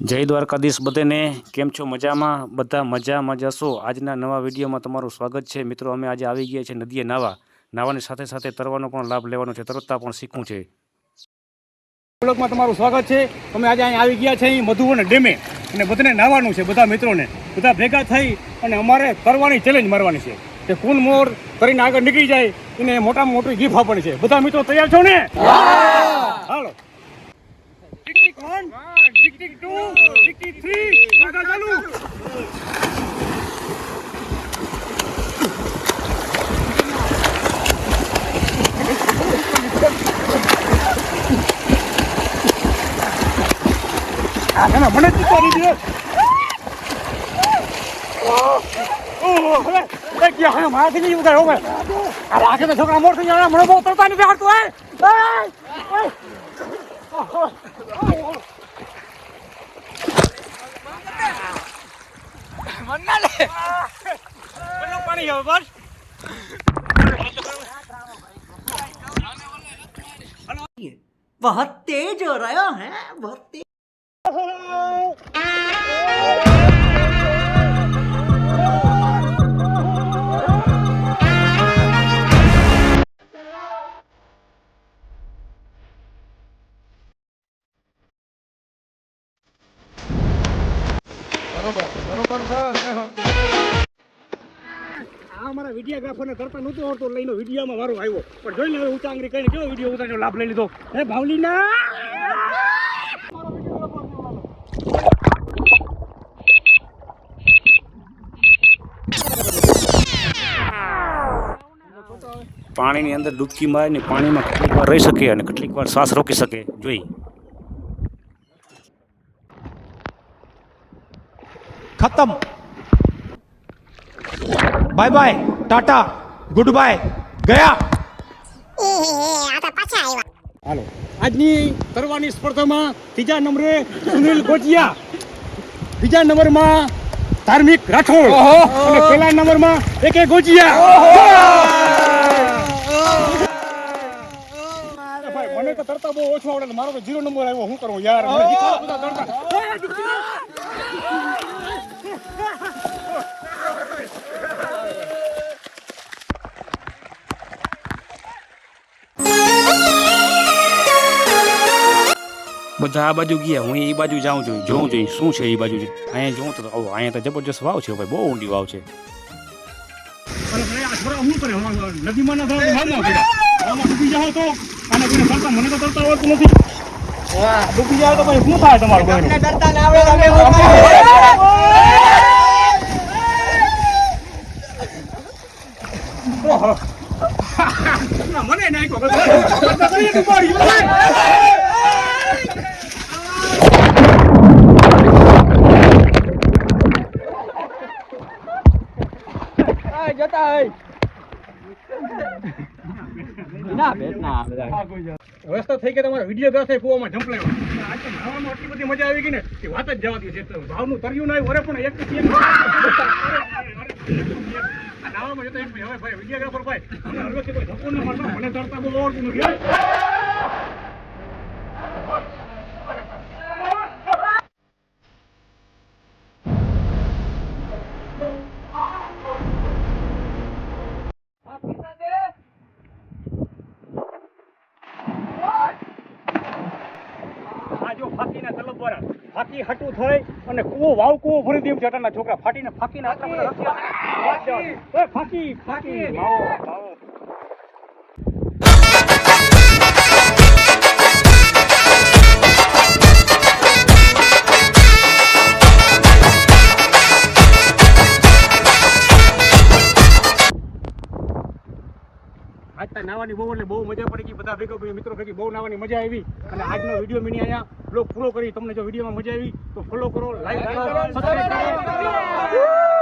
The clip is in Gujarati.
જય દ્વારકાધીશ બધાને. કેમ છો? મજામાં? બધા મજામાં જશો આજના નવા વિડીયોમાં તમારું સ્વાગત છે. મિત્રો અમે આજે આવી ગયા છે નદીએ નાવા. નાવાની સાથે સાથે તરવાનો પણ લાભ લેવાનો છે. તરતા પણ શીખવું છે. બ્લોકમાં તમારું સ્વાગત છે. અમે આજે અહીં આવી ગયા છે અહીં મધુવન ડેમે. અને બધાને નાવાનું છે બધા મિત્રોને. બધા ભેગા થઈ અને અમારે તરવાની ચેલેન્જ મારવાની છે. કે કુલ મોર કરીને આગળ નીકળી જાય. એને મોટામાં મોટી ગીફ આપવાની છે. બધા મિત્રો તૈયાર છો ને? હાલો. Tick two tick tick three આગળ ચાલુ આ ના, ના, મને જ ચૂકવાની દે છોકરા મોર થઈ ગયા, મને બહુ તરતા નથી આવડતું, હે. એ, એ. કેટલું પાણી આવે બસ बहुत तेज हो रहा है बहुत तेज આ અમારા વિડીયોગ્રાફરને કરતા નહોતું આવડતું લઈને વિડીયોમાં મારો આવ્યો. પણ જોઈ લે આંગળી કરીને કેવો વીડિયો ઉતાર્યો લાભ લઈ લીધો? હે ભાવલીના? પાણીની અંદર ડૂબકી મારીને પાણીમાં કેટલીક વાર રહી શકે અને કેટલીક વાર શ્વાસ રોકી શકે. જોઈ. ખતમ bye bye tata good bye ગયા હાલો. આજની તરવાની સ્પર્ધામાં ત્રીજા નંબરે સુનિલ ગોટિયા બીજા નંબરમાં ધાર્મિક રાઠોડ. અને પહેલા નંબરમાં એક એક ગોટિયા મને તો તરતા બહુ ઓછું આવડે મારો તો જીરો નંબર આવ્યો. હું કરું યાર? બધા આ બાજુ ગયા હું એ બાજુ જાઉં છું જોઉં છું શું છે એ બાજુ અહીંયા જોઉં તો આવો અહીંયા તો જબરજસ્ત વાવ છે ભાઈ બહુ ઊંડી વાવ છે. નદીમાં ના ડૂબી જાઓ તો અને મને તો તરતા આવડતું નથી. ડૂબી જાઓ તો પછી શું થાય તમારું કોઈનું? ઓહો. ના, મને નાખ્યો તરતા ના ડૂબાડી. વ્યવસ્થા થઈ કે તમારા વિડીયોગ્રાફી કૂવામાં ઝંપલાયો આજ તો નાવામાં આટલી બધી મજા આવી ગઈ ને કે વાત જ જવા દે છે તો ભાવનું તર્યું ના વરે પણ એક ભાઈ ભાઈ વિડીયોગ્રાફર ભાઈ મને તરતા બહુ આવડતું નથી આ જો ફાંકીના તલબ વાળા ફાંકી થઈ અને કુવો વાવ કુવો ભરી દેવું છે છોકરા ફાટીને ફાંકીને હાથમાં ફાકી ફાંકી. ફાંકી ભાવો ભાવો નાવાની બહુ એટલે બહુ મજા પડી ગઈ. બધા ભેગો મિત્રો ભેગી બહુ નાવાની મજા આવી. અને આજનો વીડિયો મિની અહીંયા બ્લોગ પૂરો કરી. તમને જો વિડીયોમાં મજા આવી, તો ફોલો કરો લાઈક કરો સબસ્ક્રાઇબ કરો.